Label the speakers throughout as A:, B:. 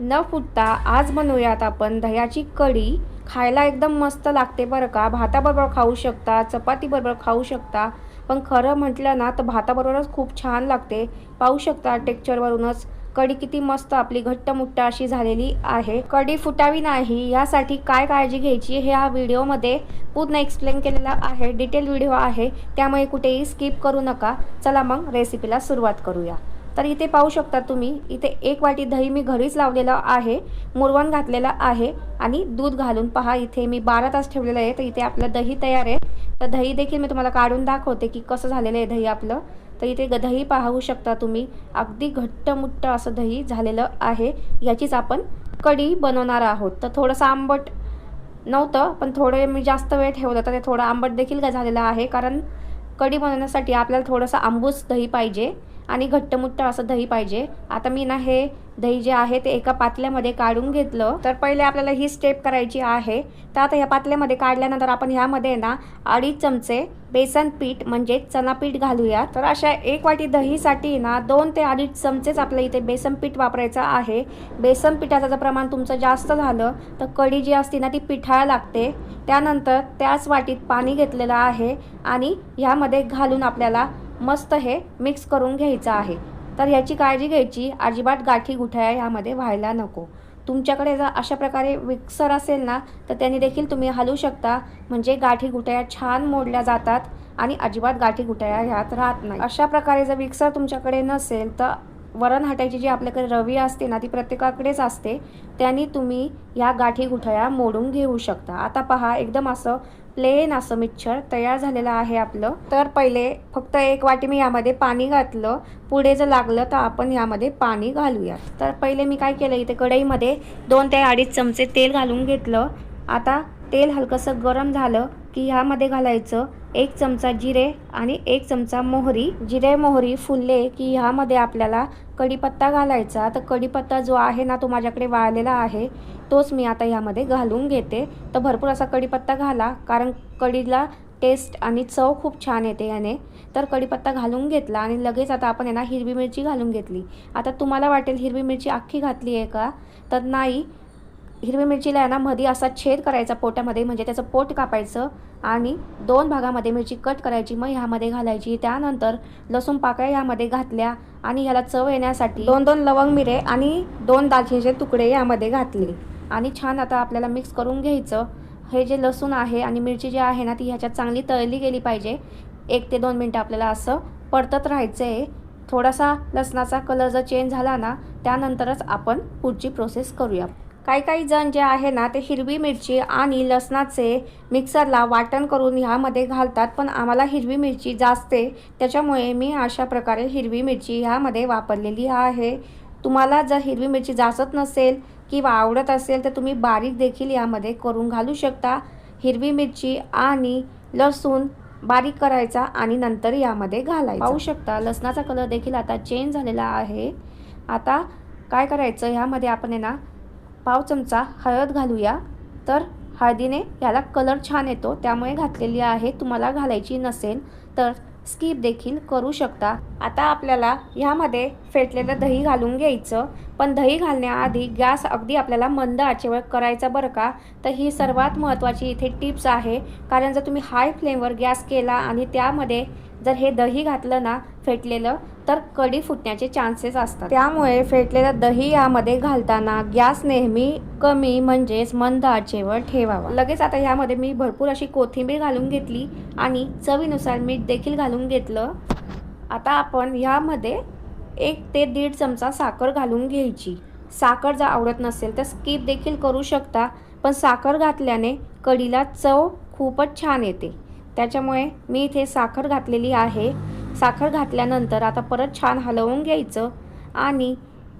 A: न फुटता आज बनवूयात आपण दह्याची कढी. खायला एकदम मस्त लागते बरं का? भाताबरोबर खाऊ शकता चपातीबरोबर खाऊ शकता. पण खरं म्हटलं ना तर भाताबरोबरच खूप छान लागते. पाहू शकता टेक्चरवरूनच कढी किती मस्त आपली घट्टमुट्ट अशी झालेली आहे. कढी फुटावी नाही यासाठी काय काळजी घ्यायची हे या व्हिडिओमध्ये पूर्ण एक्सप्लेन केलेला आहे. डिटेल व्हिडिओ आहे त्यामुळे कुठेही स्किप करू नका. चला मग रेसिपीला सुरुवात करूया. तर इथे पाहू शकता तुम्ही इथे एक वाटी दही मी घरीच लावलेलं आहे मुरवण घातलेलं आहे आणि दूध घालून पहा इथे मी बारा तास ठेवलेलं आहे तर इथे आपलं दही तयार आहे. तर दही देखील मी तुम्हाला काढून दाखवते की कसं झालेलं आहे दही आपलं. तर इथे ग- दही पाहू शकता तुम्ही अगदी घट्टमुट्ट असं दही झालेलं आहे याचीच आपण कढी बनवणार आहोत. तर थोडंसं आंबट नव्हतं पण थोडे मी जास्त वेळ ठेवलं तर ते थोडं आंबट देखील झालेलं आहे कारण कढी बनवण्यासाठी आपल्याला थोडंसं आंबूस दही पाहिजे. आणि घट्टमुट्ट असं दही पाहिजे. आता मी ना हे दही जे आहे ते एका पातल्यामध्ये काढून घेतलं. तर पहिले आपल्याला ही स्टेप करायची आहे. तर आता ह्या पातल्यामध्ये काढल्यानंतर आपण ह्यामध्ये ना अडीच चमचे बेसन पीठ म्हणजे चना पीठ घालूया. तर अशा एक वाटी दहीसाठी ना दोन ते अडीच चमचेच आपल्या इथे बेसन पीठ वापरायचं आहे. बेसन पिठाचं जर प्रमाण तुमचं जास्त झालं तर कढी जी असते ना ती पिठाळा लागते. त्यानंतर त्याच वाटीत पाणी घेतलेलं आहे आणि ह्यामध्ये घालून आपल्याला मस्त हे मिक्स करून घ्यायचं आहे. तर ह्याची काळजी घ्यायची. अजिबात गाठी गुठळ्या ह्यामध्ये व्हायला नको. तुमच्याकडे जर अशा प्रकारे मिक्सर असेल ना तर त्याने देखील तुम्ही हलवू शकता. म्हणजे गाठी गुठळ्या छान मोडल्या जातात आणि अजिबात गाठी गुठळ्या ह्यात राहत नाही. अशा प्रकारे जर मिक्सर तुमच्याकडे नसेल तर वरण हटायची जी आपल्याकडे रवी असते ना ती प्रत्येकाकडेच असते. त्यांनी तुम्ही ह्या गाठी गुठळ्या मोडून घेऊ शकता. आता पहा एकदम असं प्लेन असं मिक्सर तयार झालेलं आहे आपलं. तर पहिले फक्त एक वाटी मी यामध्ये पाणी घातलं. पुढे जर लागलं तर आपण यामध्ये पाणी घालूयात. तर पहिले मी काय केलं इथे कढईमध्ये दोन ते अडीच चमचे तेल घालून घेतलं. आता तेल हलकंसं गरम झालं की ह्यामध्ये घालायचं एक चमचा जिरे आणि एक चमचा मोहरी. जिरे मोहरी फुलले की ह्यामध्ये आपल्याला कढीपत्ता घालायचा. तर कढीपत्ता जो आहे ना तो माझ्याकडे वाळलेला आहे. तोच मी आता ह्यामध्ये घालून घेते. तर भरपूर असा कढीपत्ता घाला कारण कढीला टेस्ट आणि चव खूप छान येते याने. तर कढीपत्ता घालून घेतला आणि लगेच आता आपण यांना हिरवी मिरची घालून घेतली. आता तुम्हाला वाटेल हिरवी मिरची अख्खी घातली आहे का? तर नाही. हिरवी मिरचीला आहे ना मध्ये असा छेद करायचा पोटामध्ये म्हणजे त्याचं पोट कापायचं आणि दोन भागामध्ये मिरची कट करायची मग ह्यामध्ये घालायची. त्यानंतर लसूण पाकळ्या ह्यामध्ये घातल्या आणि ह्याला चव येण्यासाठी दोन दोन लवंग मिरे आणि दोन दालचिनीचे तुकडे यामध्ये घातले. आणि छान आता आपल्याला मिक्स करून घ्यायचं. हे जे लसूण आहे आणि मिरची जी आहे ना ती ह्याच्यात चांगली तळली गेली पाहिजे. एक ते दोन मिनटं आपल्याला असं परतत राहायचं आहे थोडासा लसणाचा कलर जर चेंज झाला ना त्यानंतरच आपण पुढची प्रोसेस करूया. काही काही जण जे आहे ना ते हिरवी मिरची आणि लसणाचे मिक्सरला वाटण करून ह्यामध्ये घालतात. पण आम्हाला हिरवी मिरची जास्ते त्याच्यामुळे मी अशा प्रकारे हिरवी मिरची ह्यामध्ये वापरलेली आहे. तुम्हाला जर हिरवी मिरची जास्त नसेल किंवा आवडत असेल तर तुम्ही बारीक देखील यामध्ये करून घालू शकता. हिरवी मिरची आणि लसूण बारीक करायचा आणि नंतर यामध्ये घालायचा. पाहू शकता लसणाचा कलर देखील आता चेंज झालेला आहे. आता काय करायचं? ह्यामध्ये आपण आहे ना पाव चमचा हळद घालूया. तर हळदीने याला कलर छान येतो. त्यामुळे घातलेली आहे. तुम्हाला घालायची नसेल तर स्किप देखील करू शकता. आता आपल्याला ह्यामध्ये फेटलेलं दही घालून घ्यायचं. पण दही घालण्याआधी गॅस अगदी आपल्याला मंद आचेवर करायचा बरं का? तर ही सर्वात महत्त्वाची इथे टिप्स आहे. कारण जर तुम्ही हाय फ्लेमवर गॅस केला आणि त्यामध्ये जर हे दही घातलं ना फेटलेलं तर कढी फुटण्याचे चान्सेस असतात. त्यामुळे फेटलेलं दही यामध्ये घालताना गॅस नेहमी कमी म्हणजेच मंद आचेवर ठेवावा. लगेच आता ह्यामध्ये मी भरपूर अशी कोथिंबीर घालून घेतली आणि चवीनुसार मीठ देखील घालून घेतलं. आता आपण ह्यामध्ये एक ते दीड चमचा साखर घालून घ्यायची. साखर जर आवडत नसेल तर स्किप देखील करू शकता पण साखर घातल्याने कढीला चव खूपच छान येते. त्याच्यामुळे मी इथे साखर घातलेली आहे. साखर घातल्यानंतर आता परत छान हलवून घ्यायचं आणि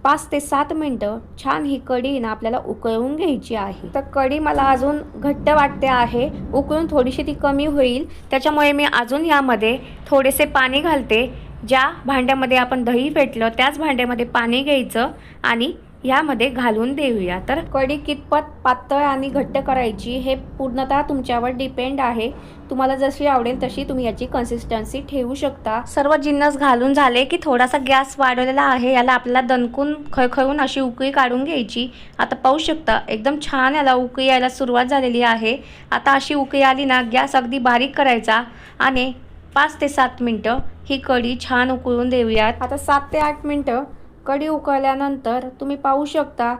A: पाच ते सात मिनटं छान ही कढी ना आपल्याला उकळवून घ्यायची आहे. तर कढी मला अजून घट्ट वाटते आहे. उकळून थोडीशी ती कमी होईल. त्याच्यामुळे मी अजून यामध्ये थोडेसे पाणी घालते. ज्या भांड्यामध्ये आपण दही फेटलं त्याच भांड्यामध्ये पाणी घ्यायचं आणि यामध्ये घालून देऊया. तर कढी कितपत पातळ आणि घट्ट करायची हे पूर्णतः तुमच्यावर डिपेंड आहे. तुम्हाला जशी आवडेल तशी तुम्ही याची कन्सिस्टन्सी ठेवू शकता. सर्व जिन्नस घालून झाले की थोडासा गॅस वाढवलेला आहे. याला आपल्याला दणकून खळखळून अशी उकळी काढून घ्यायची. आता पाहू शकता एकदम छान याला उकळी यायला सुरुवात झालेली आहे. आता अशी उकळी आली ना गॅस अगदी बारीक करायचा आणि पाच ते सात मिनटं ही कढी छान उकळून देऊयात. आता सात ते आठ मिनटं कढी उकळल्यानंतर तुम्ही पाहू शकता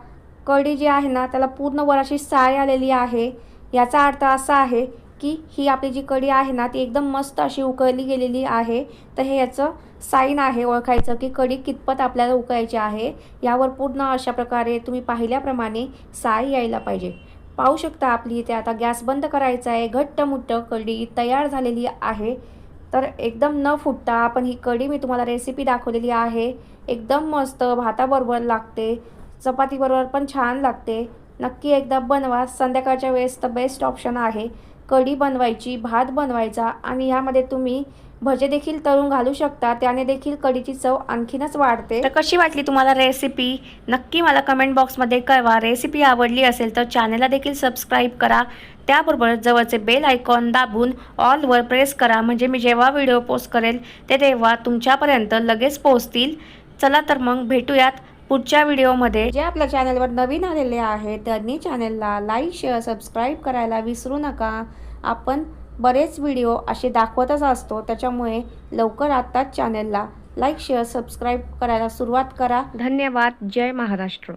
A: कढी जी आहे ना त्याला पूर्ण वराची साय आलेली आहे. याचा अर्थ असा आहे की ही आपली जी कढी आहे ना ती एकदम मस्त अशी उकळली गेलेली आहे. तर हे याचं साईन आहे ओळखायचं की कढी कितपत आपल्याला उकळायची आहे. यावर पूर्ण अशा प्रकारे तुम्ही पाहिल्याप्रमाणे साय यायला पाहिजे. पाहू शकता आपली इथे आता गॅस बंद करायचा आहे. घट्ट मुट्ट कढी तयार झालेली आहे. तर एकदम न फुटता आपण ही कढी मी तुम्हाला रेसिपी दाखवलेली आहे. एकदम मस्त भाताबरोबर लागते. चपातीबरोबर पण छान लागते. नक्की एकदा बनवा. संध्याकाळच्या वेळेस तर बेस्ट ऑप्शन आहे. कढी बनवायची भात बनवायचा आणि ह्यामध्ये तुम्ही भजे देखील तळून घालू शकता. त्याने देखील कढीची चव आणखीनच वाढते. तर कशी वाटली तुम्हाला रेसिपी नक्की मला कमेंट बॉक्समध्ये कळवा. रेसिपी आवडली असेल तर चॅनलला देखील सबस्क्राईब करा. त्याबरोबर जवळचे बेल आयकॉन दाबून ऑलवर प्रेस करा. म्हणजे मी जेव्हा व्हिडिओ पोस्ट करेल ते तेव्हा तुमच्यापर्यंत लगेच पोहोचतील. चला तर मग भेटूयात पुढच्या व्हिडिओमध्ये. जे आपल्या चॅनलवर नवीन आलेले आहेत त्यांनी चॅनलला लाईक शेअर सबस्क्राईब करायला विसरू नका. आपण बरेच व्हिडिओ असे दाखवतच असतो त्याच्यामुळे लवकर आत्ताच चॅनलला लाईक शेअर सबस्क्राईब करायला सुरुवात करा. धन्यवाद. जय महाराष्ट्र.